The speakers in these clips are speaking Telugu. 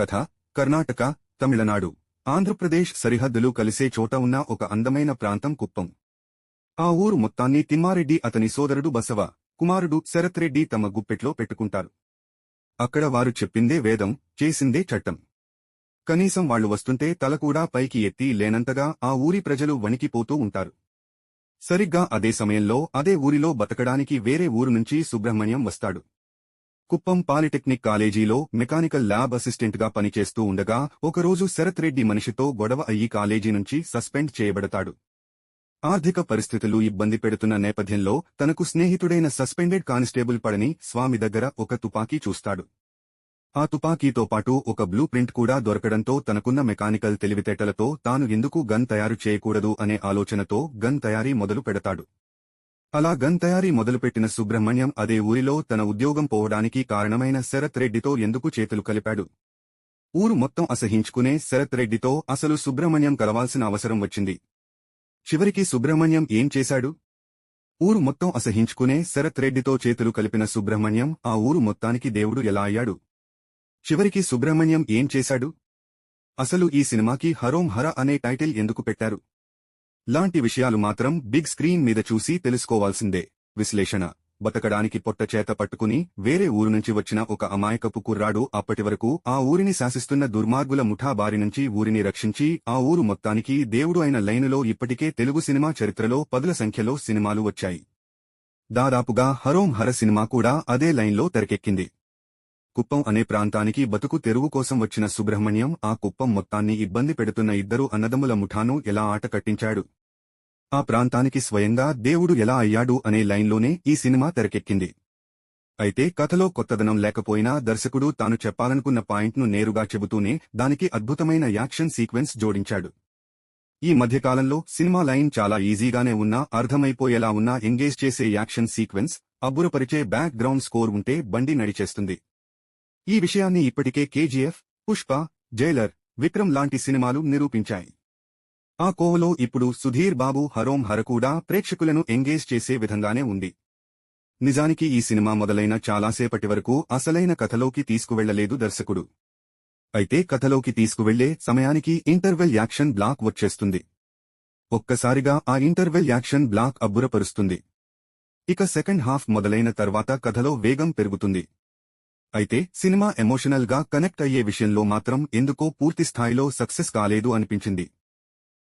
కథ కర్ణాటక తమిళనాడు ఆంధ్రప్రదేశ్ సరిహద్దులు కలిసే చోట ఉన్న ఒక అందమైన ప్రాంతం కుప్పం. ఆ ఊరు మొత్తాన్ని తిమ్మారెడ్డి అతని సోదరుడు బసవ కుమారుడు శరత్రెడ్డి తమ గుప్పెట్లో పెట్టుకుంటారు. అక్కడ వారు చెప్పిందే వేదం చేసిందే చట్టం. కనీసం వాళ్ళు వస్తుంటే తల కూడా పైకి ఎత్తి లేనంతగా ఆ ఊరి ప్రజలు వణికిపోతూ ఉంటారు. సరిగ్గా అదే సమయంలో అదే ఊరిలో బతకడానికి వేరే ఊరు నుంచి సుబ్రహ్మణ్యం వస్తాడు. కుప్పం పాలిటెక్నిక్ కాలేజీలో మెకానికల్ ల్యాబ్ అసిస్టెంట్గా పనిచేస్తూ ఉండగా ఒకరోజు శరత్ రెడ్డి మనిషితో గొడవ అయ్యి కాలేజీ నుంచి సస్పెండ్ చేయబడతాడు. ఆర్థిక పరిస్థితులు ఇబ్బంది పెడుతున్న నేపథ్యంలో తనకు స్నేహితుడైన సస్పెండెడ్ కానిస్టేబుల్ పడని స్వామి దగ్గర ఒక తుపాకీ చూస్తాడు. ఆ తుపాకీతో పాటు ఒక బ్లూ ప్రింట్ కూడా దొరకడంతో తనకున్న మెకానికల్ తెలివితేటలతో తాను ఎందుకు గన్ తయారు చేయకూడదు అనే ఆలోచనతో గన్ తయారీ మొదలు పెడతాడు. అలా గన్ తయారీ మొదలుపెట్టిన సుబ్రహ్మణ్యం అదే ఊరిలో తన ఉద్యోగం పోవడానికి కారణమైన శరత్ రెడ్డితో ఎందుకు చేతులు కలిపాడు? ఊరు మొత్తం అసహించుకునే శరత్ రెడ్డితో అసలు సుబ్రహ్మణ్యం కలవాల్సిన అవసరం వచ్చింది. చివరికి సుబ్రహ్మణ్యం ఏం చేశాడు? ఊరు మొత్తం అసహించుకునే శరత్ రెడ్డితో చేతులు కలిపిన సుబ్రహ్మణ్యం ఆ ఊరు మొత్తానికి దేవుడు ఎలా అయ్యాడు? చివరికి సుబ్రహ్మణ్యం ఏం చేశాడు? అసలు ఈ సినిమాకి హరోం హర అనే టైటిల్ ఎందుకు పెట్టారు? లాంటి విషయాలు మాత్రం బిగ్ స్క్రీన్ మీద చూసి తెలుసుకోవాల్సిందే. విశ్లేషణ. బతకడానికి పొట్ట చేత పట్టుకుని వేరే ఊరు నుంచి వచ్చిన ఒక అమాయకపు కుర్రాడు అప్పటివరకు ఆ ఊరిని శాసిస్తున్న దుర్మార్గుల ముఠా బారి నుంచి ఊరిని రక్షించి ఆ ఊరు మొత్తానికి దేవుడు అయిన లైనులో ఇప్పటికే తెలుగు సినిమా చరిత్రలో పదుల సంఖ్యలో సినిమాలు వచ్చాయి. దాదాపుగా హరోం హర సినిమా కూడా అదే లైన్లో తెరకెక్కింది. కుప్పం అనే ప్రాంతానికి బతుకు తెరువు కోసం వచ్చిన సుబ్రహ్మణ్యం ఆ కుప్పం మొత్తాన్ని ఇబ్బంది పెడుతున్న ఇద్దరు అన్నదమ్ముల ముఠాను ఎలా ఆట కట్టించాడు? ఆ ప్రాంతానికి స్వయంగా దేవుడు ఎలా అయ్యాడు అనే లైన్లోనే ఈ సినిమా తెరకెక్కింది. అయితే కథలో కొత్తదనం లేకపోయినా దర్శకుడు తాను చెప్పాలనుకున్న పాయింట్ను నేరుగా చెబుతూనే దానికి అద్భుతమైన యాక్షన్ సీక్వెన్స్ జోడించాడు. ఈ మధ్యకాలంలో సినిమా లైన్ చాలా ఈజీగానే ఉన్నా అర్థమైపోయేలా ఉన్నా ఎంగేజ్ చేసే యాక్షన్ సీక్వెన్స్ అబ్బురపరిచే బ్యాక్ గ్రౌండ్ స్కోర్ ఉంటే బండి నడిచేస్తుంది. ఈ విషయాన్ని ఇప్పటికే కేజీఎఫ్ పుష్ప జైలర్ విక్రమ్ లాంటి సినిమాలు నిరూపించాయి. ఆ కోవలో ఇప్పుడు సుధీర్ బాబు హరోం హర కూడా ప్రేక్షకులను ఎంగేజ్ చేసే విధంగానే ఉంది. నిజానికి ఈ సినిమా మొదలైన చాలాసేపటి వరకు అసలైన కథలోకి తీసుకువెళ్ళలేదు దర్శకుడు. అయితే కథలోకి తీసుకువెళ్ళే సమయానికి ఇంటర్వెల్ యాక్షన్ బ్లాక్ వచ్చేస్తుంది. ఒక్కసారిగా ఆ ఇంటర్వెల్ యాక్షన్ బ్లాక్ అబ్బురపరుస్తుంది. ఇక సెకండ్ హాఫ్ మొదలైన తర్వాత కథలో వేగం పెరుగుతుంది. అయితే సినిమా ఎమోషనల్గా కనెక్ట్ అయ్యే విషయంలో మాత్రం ఎందుకో పూర్తి స్థాయిలో సక్సెస్ కాలేదు అనిపించింది.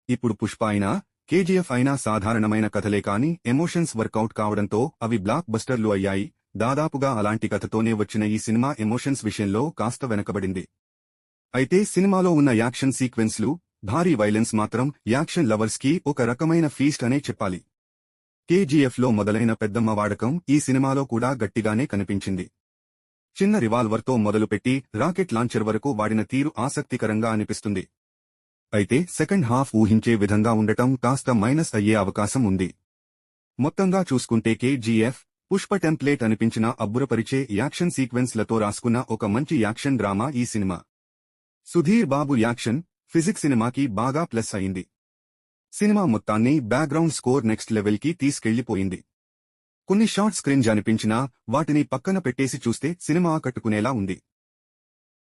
ఇప్పుడు పుష్ప అయినా కేజీఎఫ్ అయినా సాధారణమైన కథలే కాని ఎమోషన్స్ వర్కౌట్ కావడంతో అవి బ్లాక్ బస్టర్లు అయ్యాయి. దాదాపుగా అలాంటి కథతోనే వచ్చిన ఈ సినిమా ఎమోషన్స్ విషయంలో కాస్త వెనకబడింది. అయితే సినిమాలో ఉన్న యాక్షన్ సీక్వెన్స్లు భారీ వైలెన్స్ మాత్రం యాక్షన్ లవర్స్కి ఒక రకమైన ఫీస్ట్ అనే చెప్పాలి. కేజీఎఫ్లో మొదలైన పెద్దమ్మ వాడకం ఈ సినిమాలో కూడా గట్టిగానే కనిపించింది. చిన్న రివాల్వర్తో మొదలుపెట్టి రాకెట్ లాంచర్ వరకు వాడిన తీరు ఆసక్తికరంగా అనిపిస్తుంది. అయితే సెకండ్ హాఫ్ ఊహించే విధంగా ఉండటం కాస్త మైనస్ అయ్యే అవకాశం ఉంది. మొత్తంగా చూసుకుంటే కేజీఎఫ్ పుష్ప టెంప్లేట్ అనిపించిన అబ్బురపరిచే యాక్షన్ సీక్వెన్స్లతో రాసుకున్న ఒక మంచి యాక్షన్ డ్రామా ఈ cinema. Sudheer Babu action physics సినిమాకి బాగా ప్లస్ అయింది. సినిమా మొత్తాన్ని బ్యాక్గ్రౌండ్ స్కోర్ నెక్స్ట్ లెవెల్కి తీసుకెళ్ళిపోయింది కొన్ని షార్ట్ స్క్రీన్జ్ అనిపించినా వాటిని పక్కన పెట్టేసి చూస్తే సినిమా ఆకట్టుకునేలా ఉంది.